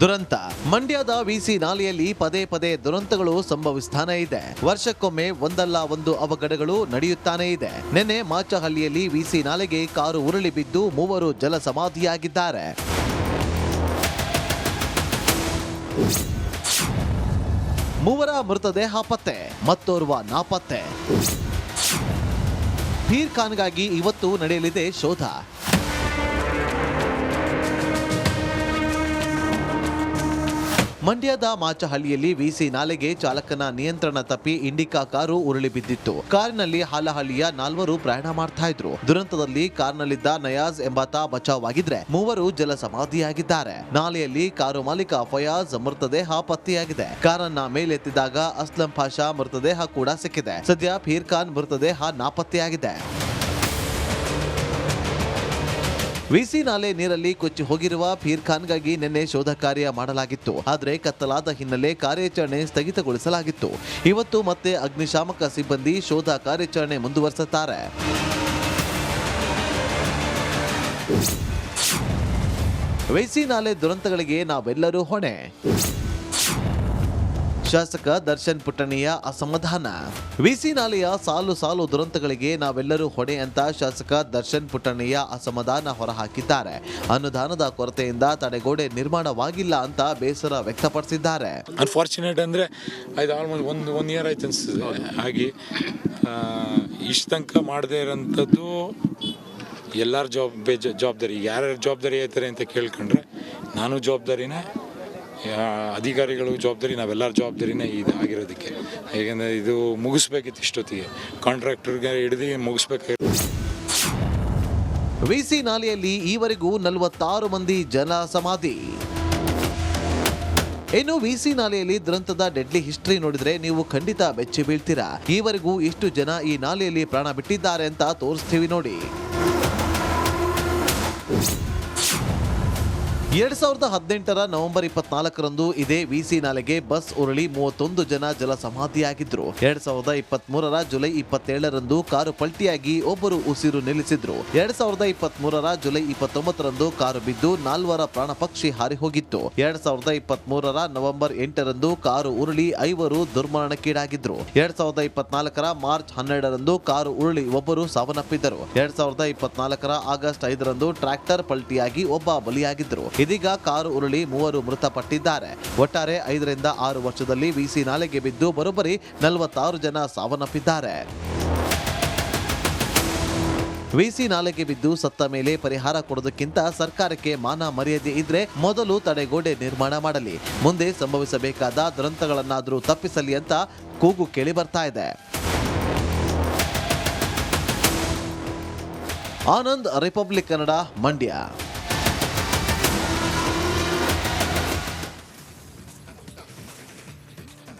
ದುರಂತ. ಮಂಡ್ಯದ ವಿಸಿ ನಾಲೆಯಲ್ಲಿ ಪದೇ ಪದೇ ದುರಂತಗಳು ಸಂಭವಿಸ್ತಾನೆ ಇದೆ. ವರ್ಷಕ್ಕೊಮ್ಮೆ ಒಂದಲ್ಲ ಒಂದು ಅವಘಡಗಳು ನಡೆಯುತ್ತಾನೆ ಇದೆ. ನಿನ್ನೆ ಮಾಚಹಳ್ಳಿಯಲ್ಲಿ ವಿಸಿ ನಾಲೆಗೆ ಕಾರು ಉರುಳಿ ಬಿದ್ದು ಮೂವರು ಜಲಸಮಾಧಿಯಾಗಿದ್ದಾರೆ ಮೂವರ ಮೃತದೇಹ ಪತ್ತೆ, ಮತ್ತೋರ್ವ ನಾಪತ್ತೆ. ಪೀರ್ ಖಾನ್ಗಾಗಿ ಇವತ್ತು ನಡೆಯಲಿದೆ ಶೋಧ. ಮಂಡ್ಯದ ಮಾಚಹಳ್ಳಿಯಲ್ಲಿ ವಿಸಿ ನಾಲೆಗೆ ಚಾಲಕನ ನಿಯಂತ್ರಣ ತಪ್ಪಿ ಇಂಡಿಕಾ ಕಾರು ಉರುಳಿ ಬಿದ್ದಿತ್ತು. ಕಾರಿನಲ್ಲಿ ಹಾಲಹಳ್ಳಿಯ ನಾಲ್ವರು ಪ್ರಯಾಣ ಮಾಡ್ತಾ ಇದ್ರು. ದುರಂತದಲ್ಲಿ ಕಾರ್ನಲ್ಲಿದ್ದ ನಯಾಜ್ ಎಂಬಾತ ಬಚಾವಾಗಿದ್ರೆ ಮೂವರು ಜಲಸಮಾಧಿಯಾಗಿದ್ದಾರೆ. ನಾಲೆಯಲ್ಲಿ ಕಾರು ಮಾಲೀಕ ಫಯಾಜ್ ಮೃತದೇಹ ಪತ್ತೆಯಾಗಿದೆ. ಕಾರನ್ನ ಮೇಲೆತ್ತಿದಾಗ ಅಸ್ಲಂ ಪಾಷಾ ಮೃತದೇಹ ಕೂಡ ಸಿಕ್ಕಿದೆ. ಸದ್ಯ ಫೀರ್ ಖಾನ್ ಮೃತದೇಹ ನಾಪತ್ತೆಯಾಗಿದೆ. ವಿಸಿ ನಾಲೆ ನೀರಲ್ಲಿ ಕೊಚ್ಚಿ ಹೋಗಿರುವ ಫೀರ್ ಖಾನ್ಗಾಗಿ ನಿನ್ನೆ ಶೋಧ ಕಾರ್ಯ ಮಾಡಲಾಗಿತ್ತು. ಆದರೆ ಕತ್ತಲಾದ ಹಿನ್ನೆಲೆ ಕಾರ್ಯಾಚರಣೆ ಸ್ಥಗಿತಗೊಳಿಸಲಾಗಿತ್ತು. ಇವತ್ತು ಮತ್ತೆ ಅಗ್ನಿಶಾಮಕ ಸಿಬ್ಬಂದಿ ಶೋಧ ಕಾರ್ಯಾಚರಣೆ ಮುಂದುವರಿಸುತ್ತಾರೆ. ವೈಸಿ ನಾಲೆ ದುರಂತಗಳಿಗೆ ನಾವೆಲ್ಲರೂ ಹೊಣೆ. ಶಾಸಕ ದರ್ಶನ್ ಪುಟ್ಟಣಿಯ ಅಸಮಾಧಾನ. ವಿಸಿ ನಾಲೆಯ ಸಾಲು ಸಾಲು ದುರಂತಗಳಿಗೆ ನಾವೆಲ್ಲರೂ ಹೊಣೆ ಅಂತ ಶಾಸಕ ದರ್ಶನ್ ಪುಟ್ಟಣಿಯ ಅಸಮಾಧಾನ ಹೊರಹಾಕಿದ್ದಾರೆ. ಅನುದಾನದ ಕೊರತೆಯಿಂದ ತಡೆಗೋಡೆ ನಿರ್ಮಾಣವಾಗಿಲ್ಲ ಅಂತ ಬೇಸರ ವ್ಯಕ್ತಪಡಿಸಿದ್ದಾರೆ. ಅನ್ಫಾರ್ಚುನೇಟ್ ಅಂದರೆ ಅದು ಒಂದು ಒನ್ ಇಯರ್ ಆಯ್ತು ಅನಿಸ್ತದೆ ಹಾಗೆ ಇಷ್ಟು ಮಾಡದೇ ಎಲ್ಲರ ಜವಾಬ್ದಾರಿ. ಯಾರ್ಯಾರ ಜವಾಬ್ದಾರಿ ಆಯ್ತಾರೆ ಅಂತ ಕೇಳ್ಕೊಂಡ್ರೆ ನಾನು ಜವಾಬ್ದಾರಿನೇ ಅಧಿಕಾರಿಗಳು ಜವಾಬ್ದಾರಿ, ನಾವೆಲ್ಲರ ಜವಾಬ್ದಾರಿನೇ ಇದು ಆಗಿರೋದಕ್ಕೆ. ಹೇಗೆಂದರೆ ಇದು ಮುಗಿಸ್ಬೇಕಿತ್ತು ಇಷ್ಟೊತ್ತಿಗೆ. ಕಾಂಟ್ರಾಕ್ಟರ್ಗೆ ಹಿಡಿದು ಮುಗಿಸ್ಬೇಕಾಗಿತ್ತು ವಿಸಿ ನಾಲೆಯಲ್ಲಿ ಈವರೆಗೂ ನಲವತ್ತಾರು ಮಂದಿ ಜನ ಸಮಾಧಿ. ಇನ್ನು ವಿಸಿ ನಾಲೆಯಲ್ಲಿ ದುರಂತದ ಡೆಡ್ಲಿ ಹಿಸ್ಟ್ರಿ ನೋಡಿದ್ರೆ ನೀವು ಖಂಡಿತ ಬೆಚ್ಚಿ ಬೀಳ್ತೀರಾ. ಈವರೆಗೂ ಇಷ್ಟು ಜನ ಈ ನಾಲೆಯಲ್ಲಿ ಪ್ರಾಣ ಬಿಟ್ಟಿದ್ದಾರೆ ಅಂತ ತೋರಿಸ್ತೀವಿ ನೋಡಿ. ಎರಡ್ ಸಾವಿರದ ಹದಿನೆಂಟರ ನವೆಂಬರ್ ಇಪ್ಪತ್ನಾಲ್ಕರಂದು ಇದೇ ವಿಸಿ ನಾಲೆಗೆ ಬಸ್ ಉರುಳಿ ಮೂವತ್ತೊಂದು ಜನ ಜಲ ಸಮಾಧಿಯಾಗಿದ್ರು. ಎರಡ್ ಸಾವಿರದ ಇಪ್ಪತ್ಮೂರರ ಜುಲೈ ಇಪ್ಪತ್ತೇಳರಂದು ಕಾರು ಪಲ್ಟಿಯಾಗಿ ಒಬ್ಬರು ಉಸಿರು ನಿಲ್ಲಿಸಿದ್ರು. ಎರಡ್ ಸಾವಿರದ ಇಪ್ಪತ್ತ್ ಮೂರರ ಜುಲೈ ಇಪ್ಪತ್ತೊಂಬತ್ತರಂದು ಕಾರು ಬಿದ್ದು ನಾಲ್ವರ ಪ್ರಾಣ ಪಕ್ಷಿ ಹಾರಿ ಹೋಗಿತ್ತು. ಎರಡ್ ಸಾವಿರದ ಇಪ್ಪತ್ತ್ ಮೂರರ ನವೆಂಬರ್ ಎಂಟರಂದು ಕಾರು ಉರುಳಿ ಐವರು ದುರ್ಮರಣಕ್ಕೀಡಾಗಿದ್ರು. ಎರಡ್ ಸಾವಿರದ ಇಪ್ಪತ್ನಾಲ್ಕರ ಮಾರ್ಚ್ ಹನ್ನೆರಡರಂದು ಕಾರು ಉರುಳಿ ಒಬ್ಬರು ಸಾವನ್ನಪ್ಪಿದ್ದರು. ಎರಡ್ ಸಾವಿರದ ಇಪ್ಪತ್ನಾಲ್ಕರ ಆಗಸ್ಟ್ ಐದರಂದು ಟ್ರ್ಯಾಕ್ಟರ್ ಪಲ್ಟಿಯಾಗಿ ಒಬ್ಬ ಬಲಿಯಾಗಿದ್ರು. ಇದೀಗ ಕಾರು ಉರುಳಿ ಮೂವರು ಮೃತಪಟ್ಟಿದ್ದಾರೆ. ಒಟ್ಟಾರೆ ಐದರಿಂದ ಆರು ವರ್ಷದಲ್ಲಿ ವಿಸಿ ನಾಲೆಗೆ ಬಿದ್ದು ಬರೋಬ್ಬರಿ ನಲವತ್ತಾರು ಜನ ಸಾವನ್ನಪ್ಪಿದ್ದಾರೆ. ವಿಸಿ ನಾಲೆಗೆ ಬಿದ್ದು ಸತ್ತ ಮೇಲೆ ಪರಿಹಾರ ಕೊಡೋದಕ್ಕಿಂತ ಸರ್ಕಾರಕ್ಕೆ ಮಾನ ಮರ್ಯಾದೆ ಇದ್ರೆ ಮೊದಲು ತಡೆಗೋಡೆ ನಿರ್ಮಾಣ ಮಾಡಲಿ. ಮುಂದೆ ಸಂಭವಿಸಬೇಕಾದ ದುರಂತಗಳನ್ನಾದರೂ ತಪ್ಪಿಸಲಿ ಅಂತ ಕೂಗು ಕೇಳಿ ಬರ್ತಾ ಇದೆ. ಆನಂದ್, ರಿಪಬ್ಲಿಕ್ ಕನ್ನಡ, ಮಂಡ್ಯ.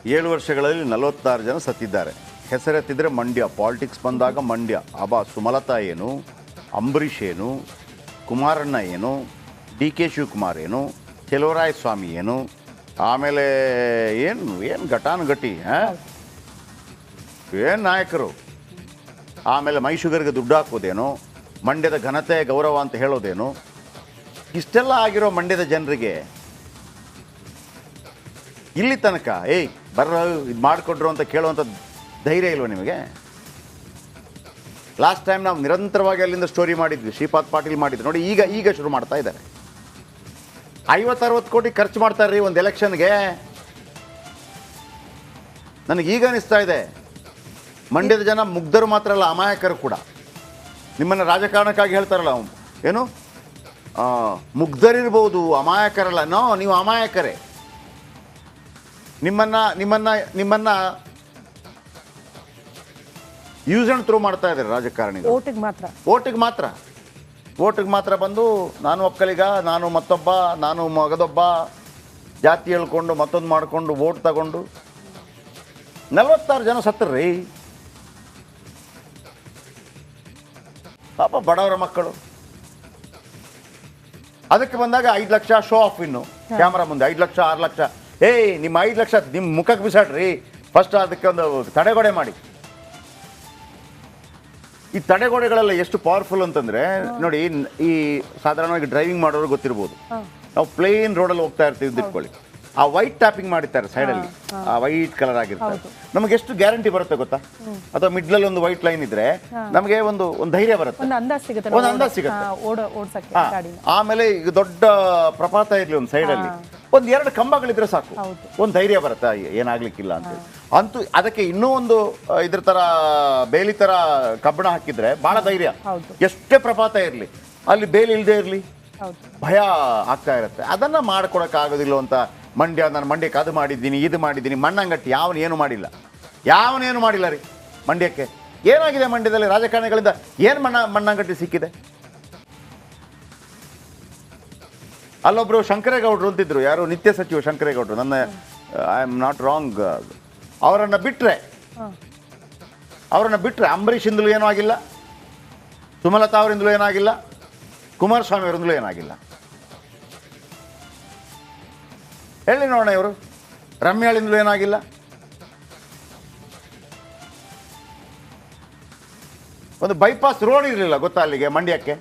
ಏಳು ವರ್ಷಗಳಲ್ಲಿ ನಲವತ್ತಾರು ಜನ ಸತ್ತಿದ್ದಾರೆ. ಹೆಸರೆತ್ತಿದ್ರೆ ಮಂಡ್ಯ ಪಾಲಿಟಿಕ್ಸ್ ಬಂದಾಗ ಮಂಡ್ಯ. ಅಬಾ ಸುಮಲತಾ ಏನು? ಅಂಬರೀಷ್ ಏನು? ಕುಮಾರಣ್ಣ ಏನು? ಡಿ ಕೆ ಶಿವಕುಮಾರ್ ಏನು? ಚೆಲುವರಾಯ ಸ್ವಾಮಿ ಏನು? ಆಮೇಲೆ ಏನು ಏನು ಘಟಾನುಘಟಿ, ಹಾಂ? ಏನು ನಾಯಕರು? ಆಮೇಲೆ ಮೈಸೂಗರಿಗೆ ದುಡ್ಡು ಹಾಕೋದೇನು? ಮಂಡ್ಯದ ಘನತೆ, ಗೌರವ ಅಂತ ಹೇಳೋದೇನು? ಇಷ್ಟೆಲ್ಲ ಆಗಿರೋ ಮಂಡ್ಯದ ಜನರಿಗೆ ಇಲ್ಲಿ ತನಕ, ಏಯ್ ಬರ್ರ ಇದು ಮಾಡಿಕೊಟ್ರು ಅಂತ ಕೇಳುವಂಥ ಧೈರ್ಯ ಇಲ್ವ ನಿಮಗೆ? ಲಾಸ್ಟ್ ಟೈಮ್ ನಾವು ನಿರಂತರವಾಗಿ ಅಲ್ಲಿಂದ ಸ್ಟೋರಿ ಮಾಡಿದ್ವಿ, ಶ್ರೀಪಾದ್ ಪಾಟೀಲ್ ಮಾಡಿದ್ವಿ ನೋಡಿ, ಈಗ ಈಗ ಶುರು ಮಾಡ್ತಾ ಇದ್ದಾರೆ. ಐವತ್ತರವತ್ತು ಕೋಟಿ ಖರ್ಚು ಮಾಡ್ತಾರೆ ರೀ ಒಂದು ಎಲೆಕ್ಷನ್ಗೆ. ಈಗ ಅನಿಸ್ತಾ ಇದೆ. ಮಂಡ್ಯದ ಜನ ಮುಗ್ಧರು ಮಾತ್ರ ಅಲ್ಲ, ಅಮಾಯಕರು ಕೂಡ. ನಿಮ್ಮನ್ನು ರಾಜಕಾರಣಕ್ಕಾಗಿ ಹೇಳ್ತಾರಲ್ಲ. ಏನು? ಮುಗ್ಧರಿರ್ಬೋದು, ಅಮಾಯಕರಲ್ಲ. ನೋ, ನೀವು ಅಮಾಯಕರೇ. ನಿಮ್ಮನ್ನ ನಿಮ್ಮನ್ನ ನಿಮ್ಮನ್ನ ಯೂಸ್ ಅಂಡ್ ಥ್ರೋ ಮಾಡ್ತಾ ಇದ್ದಾರೆ ರಾಜಕಾರಣಿ ಓಟಿಗೆ ಮಾತ್ರ. ಓಟಿಗೆ ಮಾತ್ರ. ಓಟಿಗೆ ಮಾತ್ರ ಬಂದು ನಾನು ಒಕ್ಕಲಿಗ ನಾನು ಮತ್ತೊಬ್ಬ ನಾನು ಮಗದೊಬ್ಬ ಜಾತಿ ಹೇಳ್ಕೊಂಡು ಮತ್ತೊಂದು ಮಾಡಿಕೊಂಡು ಓಟ್ ತಗೊಂಡು ನಲವತ್ತಾರು ಜನ ಸತ್ತರ್ರಿ. ಪಾಪ ಬಡವರ ಮಕ್ಕಳು. ಅದಕ್ಕೆ ಬಂದಾಗ ಐದು ಲಕ್ಷ ಶೋ ಆಫ್ ಇನ್ನು. ಕ್ಯಾಮ್ರಾ ಮುಂದೆ ಐದು ಲಕ್ಷ ಆರು ಲಕ್ಷ. ಏಯ್ ನಿಮ್ಮ ಐದು ಲಕ್ಷ ನಿಮ್ಮ ಮುಖಕ್ಕೆ ಬಿಸಾಡ್ರಿ. ಫಸ್ಟ್ ಅದಕ್ಕೆ ಒಂದು ತಡೆಗೋಡೆ ಮಾಡಿ. ಈ ತಡೆಗೋಡೆಗಳೆಲ್ಲ ಎಷ್ಟು ಪವರ್ಫುಲ್ ಅಂತಂದ್ರೆ ನೋಡಿ ಈ ಸಾಧಾರಣವಾಗಿ ಡ್ರೈವಿಂಗ್ ಮಾಡೋರು ಗೊತ್ತಿರ್ಬೋದು. ನಾವು ಪ್ಲೇನ್ ರೋಡಲ್ಲಿ ಹೋಗ್ತಾ ಇರ್ತೀವಿ ಇಟ್ಕೊಳ್ಳಿ ಆ ವೈಟ್ ಟ್ಯಾಪಿಂಗ್ ಮಾಡಿರ್ತಾರೆ ಸೈಡಲ್ಲಿ ಆ ವೈಟ್ ಕಲರ್ ಆಗಿರ್ತಾರೆ. ನಮಗೆ ಎಷ್ಟು ಗ್ಯಾರಂಟಿ ಬರುತ್ತೆ ಗೊತ್ತಾ? ಅಥವಾ ಮಿಡ್ಲಲ್ಲಿ ಒಂದು ವೈಟ್ ಲೈನ್ ಇದ್ರೆ ನಮಗೆ ಒಂದು ಒಂದು ಧೈರ್ಯ ಬರುತ್ತೆ. ಒಂದು ಅಂದಾಜ್ ಸಿಗುತ್ತೆ. ಆಮೇಲೆ ಈಗ ದೊಡ್ಡ ಪ್ರಪಾತ ಇರ್ಲಿ ಒಂದು ಸೈಡಲ್ಲಿ ಒಂದ್ ಎರಡು ಕಂಬಗಳಿದ್ರೆ ಸಾಕು. ಒಂದು ಧೈರ್ಯ ಬರುತ್ತೆ ಏನಾಗ್ಲಿಕ್ಕಿಲ್ಲ ಅಂತ ಅಂತೂ ಅದಕ್ಕೆ ಇನ್ನೂ ಒಂದು ಇದ್ರ ತರ ಬೇಲಿ ತರ ಕಬ್ಬಣ ಹಾಕಿದ್ರೆ ಬಹಳ ಧೈರ್ಯ. ಎಷ್ಟೇ ಪ್ರಪಾತ ಇರಲಿ ಅಲ್ಲಿ ಬೇಲಿ ಇಲ್ಲದೆ ಇರಲಿ ಭಯ ಆಗ್ತಾ ಇರುತ್ತೆ. ಅದನ್ನ ಮಾಡ್ಕೊಡಕ್ ಆಗೋದಿಲ್ಲ ಅಂತ ಮಂಡ್ಯ ನಾನು ಮಂಡ್ಯಕ್ಕೆ ಅದು ಮಾಡಿದ್ದೀನಿ ಇದು ಮಾಡಿದ್ದೀನಿ ಮಣ್ಣಂಗಟ್ಟಿ ಯಾವನು ಏನು ಮಾಡಿಲ್ಲ. ಯಾವನೇನು ಮಾಡಿಲ್ಲ ರೀ ಮಂಡ್ಯಕ್ಕೆ. ಏನಾಗಿದೆ ಮಂಡ್ಯದಲ್ಲಿ ರಾಜಕಾರಣಿಗಳಿಂದ ಏನು ಮಣ್ಣ ಮಣ್ಣಂಗಟ್ಟಿ ಸಿಕ್ಕಿದೆ? ಅಲ್ಲೊಬ್ರು ಶಂಕರೇಗೌಡರು ಅಂತಿದ್ರು. ಯಾರು? ನಿತ್ಯ ಸಚಿವ ಶಂಕರೇಗೌಡರು. ನನ್ನ ಐ ಆಮ್ ನಾಟ್ ರಾಂಗ್ ಅವರನ್ನು ಬಿಟ್ಟರೆ ಅವರನ್ನು ಬಿಟ್ಟರೆ ಅಂಬರೀಷಿಂದಲೂ ಏನೂ ಆಗಿಲ್ಲ ಸುಮಲತಾ ಅವರಿಂದಲೂ ಏನಾಗಿಲ್ಲ ಕುಮಾರಸ್ವಾಮಿ ಅವರಿಂದಲೂ ಏನಾಗಿಲ್ಲ ಹೇಳಿ ನೋಡೋಣ ಇವರು. ರಮ್ಯಾಳಿಂದಲೂ ಏನಾಗಿಲ್ಲ ಒಂದು ಬೈಪಾಸ್ ರೋಡ್ ಇರಲಿಲ್ಲ ಗೊತ್ತಾ ಅಲ್ಲಿಗೆ ಮಂಡ್ಯಕ್ಕೆ?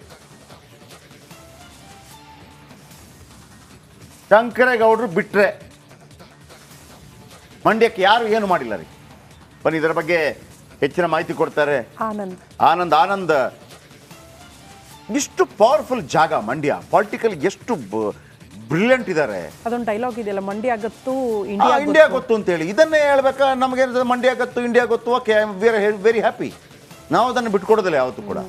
ಶಂಕರೇಗೌಡರು ಬಿಟ್ಟರೆ ಮಂಡ್ಯಕ್ಕೆ ಯಾರು ಏನು ಮಾಡಿಲ್ಲ ರೀ? ಬನ್ನಿ ಇದರ ಬಗ್ಗೆ ಹೆಚ್ಚಿನ ಮಾಹಿತಿ ಕೊಡ್ತಾರೆ. ಆನಂದ್. ಆನಂದ್ ಆನಂದ್. ಇಷ್ಟು ಪವರ್ಫುಲ್ ಜಾಗ ಮಂಡ್ಯ. ಪಾಲಿಟಿಕಲ್ ಎಷ್ಟು ಬ್ರಿಲಿಯಂಟ್ ಇದ್ದಾರೆ ಅದೊಂದು ಡೈಲಾಗ್ ಇದೆಯಲ್ಲ ಮಂಡ್ಯ ಗೊತ್ತು ಇಂಡಿಯಾ ಇಂಡಿಯಾ ಗೊತ್ತು. ಅಂತೇಳಿ. ಇದನ್ನೇ ಹೇಳ್ಬೇಕಾ ನಮಗೆ ಮಂಡ್ಯ ಗೊತ್ತು ಇಂಡಿಯಾ ಗೊತ್ತು okay I very very happy ನಾವು ಅದನ್ನು ಬಿಟ್ಕೊಡೋದಿಲ್ಲ ಯಾವತ್ತೂ ಕೂಡ.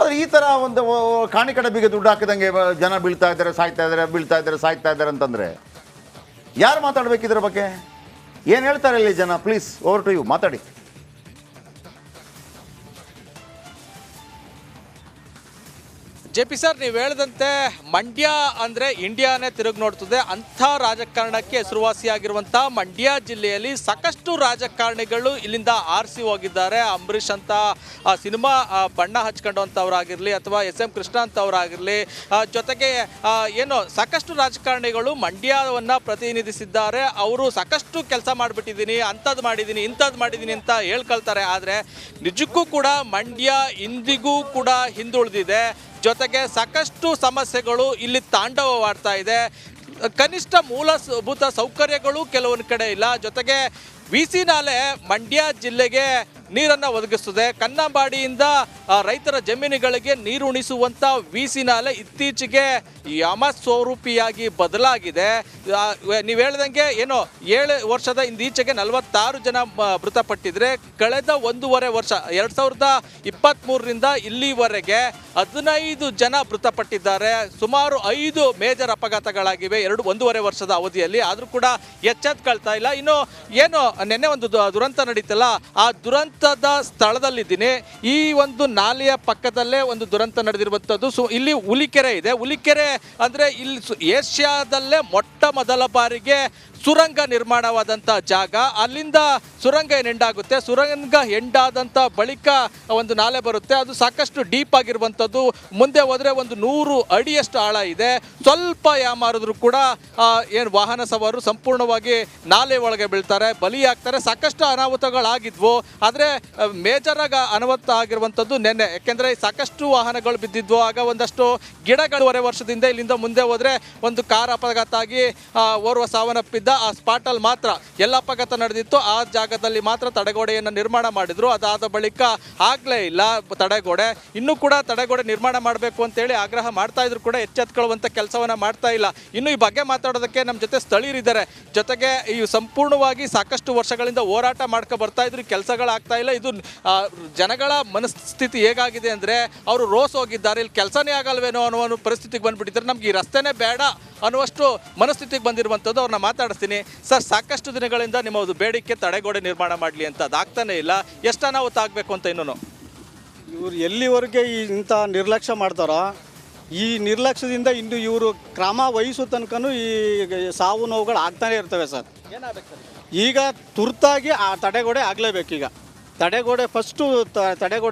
ಆದ್ರೆ ಈ ಥರ ಒಂದು, ಓ- ಕಾಣಿ ಕಡಬಿಗೆ ದುಡ್ಡು ಹಾಕಿದಂಗೆ ಜನ ಬೀಳ್ತಾ ಇದ್ದಾರೆ, ಸಾಯ್ತಾ ಇದ್ದಾರೆ, ಬೀಳ್ತಾ ಇದ್ದಾರೆ, ಸಾಯ್ತಾ ಇದ್ದಾರೆ ಅಂತಂದರೆ, ಯಾರು ಮಾತಾಡಬೇಕಿದ್ರ ಬಗ್ಗೆ? ಏನು ಹೇಳ್ತಾರೆ ಇಲ್ಲಿ ಜನ? ಪ್ಲೀಸ್ ಓವರ್ ಟು ಯು ಮಾತಾಡಿ. ಜೆ ಪಿ ಸರ್, ನೀವು ಹೇಳಿದಂತೆ ಮಂಡ್ಯ ಅಂದರೆ ಇಂಡಿಯಾನೇ ತಿರುಗಿ ನೋಡ್ತದೆ. ಅಂಥ ರಾಜಕಾರಣಕ್ಕೆ ಹೆಸರುವಾಸಿಯಾಗಿರುವಂಥ ಮಂಡ್ಯ ಜಿಲ್ಲೆಯಲ್ಲಿ ಸಾಕಷ್ಟು ರಾಜಕಾರಣಿಗಳು ಇಲ್ಲಿಂದ ಆರಿಸಿ ಹೋಗಿದ್ದಾರೆ. ಅಂಬರೀಷ್ ಅಂತ ಸಿನಿಮಾ ಬಣ್ಣ ಹಚ್ಕೊಂಡಂಥವ್ರಾಗಿರಲಿ ಅಥವಾ ಎಸ್ ಎಂ ಕೃಷ್ಣ ಅಂತವರಾಗಿರಲಿ ಜೊತೆಗೆ ಏನು ಸಾಕಷ್ಟು ರಾಜಕಾರಣಿಗಳು ಮಂಡ್ಯವನ್ನು ಪ್ರತಿನಿಧಿಸಿದ್ದಾರೆ. ಅವರು ಸಾಕಷ್ಟು ಕೆಲಸ ಮಾಡಿಬಿಟ್ಟಿದ್ದೀನಿ ಅಂಥದ್ದು ಮಾಡಿದ್ದೀನಿ ಇಂಥದ್ದು ಮಾಡಿದ್ದೀನಿ ಅಂತ ಹೇಳ್ಕೊಳ್ತಾರೆ. ಆದರೆ ನಿಜಕ್ಕೂ ಕೂಡ ಮಂಡ್ಯ ಇಂದಿಗೂ ಕೂಡ ಹಿಂದುಳಿದಿದೆ. ಜೊತೆಗೆ ಸಾಕಷ್ಟು ಸಮಸ್ಯೆಗಳು ಇಲ್ಲಿ ತಾಂಡವವಾಡ್ತಾ ಇದೆ. ಕನಿಷ್ಠ ಮೂಲಭೂತ ಸೌಕರ್ಯಗಳು ಕೆಲವೊಂದು ಕಡೆ ಇಲ್ಲ. ಜೊತೆಗೆ ವಿ ಸಿ ನಾಲೆ ಮಂಡ್ಯ ಜಿಲ್ಲೆಗೆ ನೀರನ್ನು ಒದಗಿಸುತ್ತದೆ. ಕನ್ನಂಬಾಡಿಯಿಂದ ರೈತರ ಜಮೀನುಗಳಿಗೆ ನೀರು ಉಣಿಸುವಂಥ ವಿ ಸಿ ನಾಲೆ ಇತ್ತೀಚೆಗೆ ಯಮ ಸ್ವರೂಪಿಯಾಗಿ ಬದಲಾಗಿದೆ ನೀವು ಹೇಳ್ದಂಗೆ ಏನೋ ಏಳು ವರ್ಷದ ಇಂದೀಚೆಗೆ ನಲವತ್ತಾರು ಜನ ಮೃತಪಟ್ಟಿದ್ರೆ ಕಳೆದ ಒಂದೂವರೆ ವರ್ಷ, ಎರಡು ಸಾವಿರದ ಇಪ್ಪತ್ತ್ಮೂರರಿಂದ ಇಲ್ಲಿವರೆಗೆ ಹದಿನೈದು ಜನ ಮೃತಪಟ್ಟಿದ್ದಾರೆ. ಸುಮಾರು ಐದು ಮೇಜರ್ ಅಪಘಾತಗಳಾಗಿವೆ ಎರಡು ಒಂದೂವರೆ ವರ್ಷದ ಅವಧಿಯಲ್ಲಿ. ಆದರೂ ಕೂಡ ಎಚ್ಚೆತ್ಕೊಳ್ತಾ ಇಲ್ಲ. ಇನ್ನು ಏನು ನಿನ್ನೆ ಒಂದು ದುರಂತ ನಡೀತಲ್ಲ, ಆ ದುರಂತದ ಸ್ಥಳದಲ್ಲಿದ್ದೀನಿ. ಈ ಒಂದು ನಾಲೆಯ ಪಕ್ಕದಲ್ಲೇ ಒಂದು ದುರಂತ ನಡೆದಿರುವಂಥದ್ದು. ಸೊ ಇಲ್ಲಿ ಹುಲಿಕೆರೆ ಇದೆ. ಹುಲಿಕೆರೆ ಅಂದರೆ ಇಲ್ಲಿ ಏಷ್ಯಾದಲ್ಲೇ ಮೊಟ್ಟ ಮೊದಲ ಬಾರಿಗೆ ಸುರಂಗ ನಿರ್ಮಾಣವಾದಂಥ ಜಾಗ. ಅಲ್ಲಿಂದ ಸುರಂಗ ಎಂಡಾಗುತ್ತೆ ಸುರಂಗ ಎಂಡಾದಂಥ ಬಳಿಕ ಒಂದು ನಾಲೆ ಬರುತ್ತೆ. ಅದು ಸಾಕಷ್ಟು ಡೀಪ್ ಆಗಿರುವಂಥದ್ದು ಮುಂದೆ ಹೋದರೆ ಒಂದು ನೂರು ಅಡಿಯಷ್ಟು ಆಳ ಇದೆ. ಸ್ವಲ್ಪ ಯಾಮಾರಿದ್ರು ಕೂಡ ಏನು ವಾಹನ ಸವಾರರು ಸಂಪೂರ್ಣವಾಗಿ ನಾಲೆ ಒಳಗೆ ಬೀಳ್ತಾರೆ. ಬಲಿಯಾಗ್ತಾರೆ ಸಾಕಷ್ಟು ಅನಾಹುತಗಳಾಗಿದ್ವು. ಆದರೆ ಮೇಜರಾಗಿ ಅನಾಹುತ ಆಗಿರುವಂಥದ್ದು ನೆನ್ನೆ. ಯಾಕೆಂದರೆ, ಸಾಕಷ್ಟು ವಾಹನಗಳು ಬಿದ್ದಿದ್ವು. ಆಗ ಒಂದಷ್ಟು ಗಿಡಗಳೂವರೆ ವರ್ಷದಿಂದ ಇಲ್ಲಿಂದ ಮುಂದೆ ಹೋದರೆ ಒಂದು ಕಾರ್ ಅಪಘಾತ ಆಗಿ ಓರ್ವ ಸಾವನ್ನಪ್ಪಿದ್ದ ಆ ಸ್ಪಾಟಲ್ಲಿ ಮಾತ್ರ ಎಲ್ಲ ಅಪಘಾತ ನಡೆದಿತ್ತು. ಆ ಜಾಗದಲ್ಲಿ ಮಾತ್ರ ತಡೆಗೋಡೆಯನ್ನು ನಿರ್ಮಾಣ ಮಾಡಿದ್ರು. ಅದಾದ ಬಳಿಕ ಆಗಲೇ ಇಲ್ಲ ತಡೆಗೋಡೆ. ಇನ್ನೂ ಕೂಡ ತಡೆಗೋಡೆ ನಿರ್ಮಾಣ ಮಾಡಬೇಕು ಅಂತೇಳಿ ಆಗ್ರಹ ಮಾಡ್ತಾ ಇದ್ರು ಕೂಡ ಎಚ್ಚೆತ್ಕೊಳ್ಳುವಂಥ ಕೆಲಸವನ್ನ ಮಾಡ್ತಾ ಇಲ್ಲ. ಇನ್ನು ಈ ಬಗ್ಗೆ ಮಾತಾಡೋದಕ್ಕೆ ನಮ್ಮ ಜೊತೆ ಸ್ಥಳೀಯರಿದ್ದಾರೆ. ಜೊತೆಗೆ ಈ ಸಂಪೂರ್ಣವಾಗಿ ಸಾಕಷ್ಟು ವರ್ಷಗಳಿಂದ ಹೋರಾಟ ಮಾಡ್ಕೊ ಬರ್ತಾ ಇದ್ರು. ಕೆಲಸಗಳಾಗ್ತಾ ಇಲ್ಲ. ಇದು ಜನಗಳ ಮನಸ್ಥಿತಿ ಹೇಗಾಗಿದೆ ಅಂದರೆ ಅವರು ರೋಸ್ ಹೋಗಿದ್ದಾರೆ. ಇಲ್ಲಿ ಕೆಲಸನೇ ಆಗಲ್ವೇನೋ ಅನ್ನೋ ಪರಿಸ್ಥಿತಿಗೆ ಬಂದ್ಬಿಟ್ಟಿದ್ದಾರೆ ನಮ್ಗೆ ಈ ರಸ್ತೆನೇ ಬೇಡ ಅನ್ನುವಷ್ಟು ಮನಸ್ಥಿತಿಗೆ ಬಂದಿರುವಂಥದ್ದು ಅವ್ರನ್ನ ಮಾತಾಡಿಸ್ತೀನಿ ಸರ್ ಸಾಕಷ್ಟು ದಿನಗಳಿಂದ ನಿಮ್ಮ ಒಂದು ಬೇಡಿಕೆ ತಡೆಗೋಡೆ ನಿರ್ಮಾಣ ಮಾಡಲಿ ಅಂತ ಅದಾಗ್ತಾನೆ ಇಲ್ಲ. ಎಷ್ಟು ಅನಾಹುತ ಆಗಬೇಕು ಅಂತ ಇನ್ನೂ ಇವರು ಎಲ್ಲಿವರೆಗೆ ಈ ಇಂಥ ನಿರ್ಲಕ್ಷ್ಯ ಮಾಡ್ತಾರೋ ಈ ನಿರ್ಲಕ್ಷ್ಯದಿಂದ ಇಂದು ಇವರು ಕ್ರಮ ವಹಿಸೋ ತನಕನೂ ಈ ಸಾವು ನೋವುಗಳು ಆಗ್ತಾನೆ ಇರ್ತವೆ ಸರ್. ಈಗ ತುರ್ತಾಗಿ ಆ ತಡೆಗೋಡೆ ಆಗಲೇಬೇಕೀಗ. ತಡೆಗೋಡೆ ಫಸ್ಟು ತಡೆಗೋಡೆ